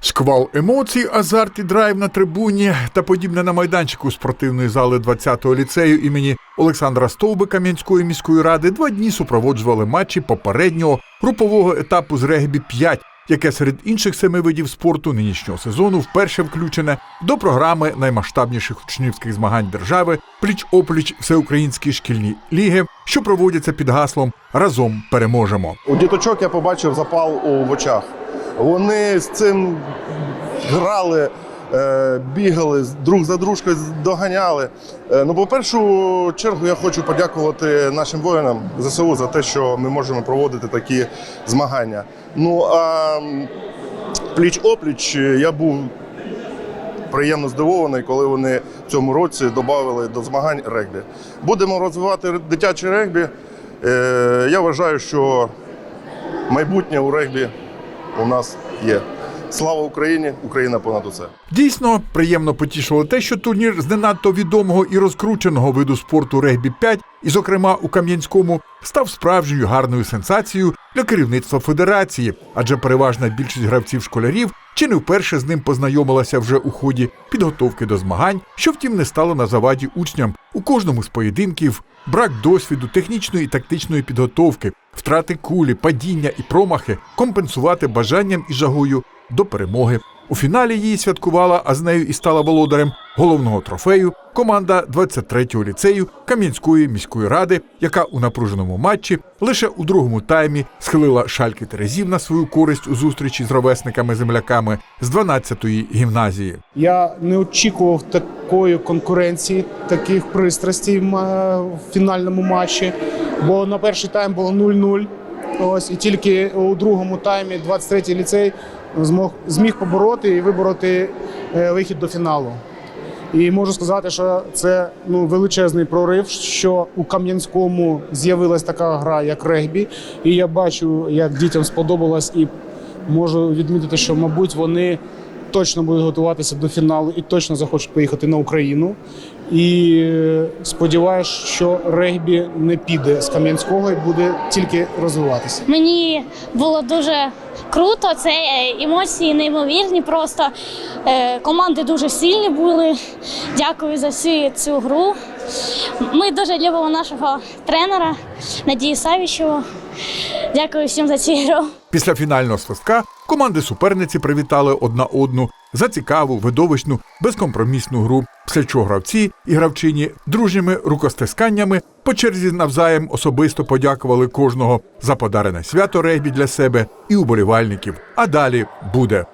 Шквал емоцій, азарт і драйв на трибуні та подібне на майданчику спортивної зали 20-го ліцею імені Олександра Стовбика Мінської міської ради два дні супроводжували матчі попереднього групового етапу з регбі 5 яке серед інших семи видів спорту нинішнього сезону вперше включене до програми наймасштабніших учнівських змагань держави пліч-опліч всеукраїнські шкільні ліги, що проводяться під гаслом Разом переможемо. У діточок я побачив запал у очах. Вони з цим грали, е, бігали, друг за дружкою доганяли. Е, Ну, по першу чергу, я хочу подякувати нашим воїнам ЗСУ за те, що ми можемо проводити такі змагання. Ну а пліч-опліч я був приємно здивований, коли вони в цьому році додали до змагань регбі. Будемо розвивати дитяче регбі. Е, Я вважаю, що майбутнє у регбі у нас є. Слава Україні! Україна понад усе. Дійсно, приємно потішило те, що турнір з не надто відомого і розкрученого виду спорту регбі 5 і, зокрема, у Кам'янському, став справжньою гарною сенсацією для керівництва федерації, адже переважна більшість гравців школярів чи не вперше з ним познайомилася вже у ході підготовки до змагань, що втім не стало на заваді учням у кожному з поєдинків. Брак досвіду, технічної і тактичної підготовки, втрати кулі, падіння і промахи компенсувати бажанням і жагою до перемоги. У фіналі її святкувала, а з нею і стала володарем головного трофею команда 23-го ліцею Кам'янської міської ради, яка у напруженому матчі лише у другому таймі схилила шальки Терезів на свою користь у зустрічі з ровесниками-земляками з 12-ї гімназії. Я не очікував такої конкуренції, таких пристрастей в фінальному матчі. Бо на перший тайм було 0-0. Ось і тільки у другому таймі 23-й ліцей змог зміг побороти і вибороти е, вихід до фіналу. І можу сказати, що це ну величезний прорив, що у Кам'янському з'явилась така гра, як регбі. І я бачу, як дітям сподобалось, і можу відмітити, що, мабуть, вони точно будуть готуватися до фіналу і точно захочуть поїхати на Україну. І е, сподіваюся, що регбі не піде з Кам'янського і буде тільки розвиватися. Мені було дуже круто. Це е, емоції неймовірні. Просто Е, команди дуже сильні були. Дякую за всю цю гру. Ми дуже любимо нашого тренера Надії Савічеву. Дякую всім за цю гру. Після фінального свистка команди суперниці привітали одна одну за цікаву, видовищну, безкомпромісну гру, після чого гравці і гравчині дружніми рукостисканнями по черзі навзаєм особисто подякували кожного за подарене свято регбі для себе і уболівальників. А далі буде.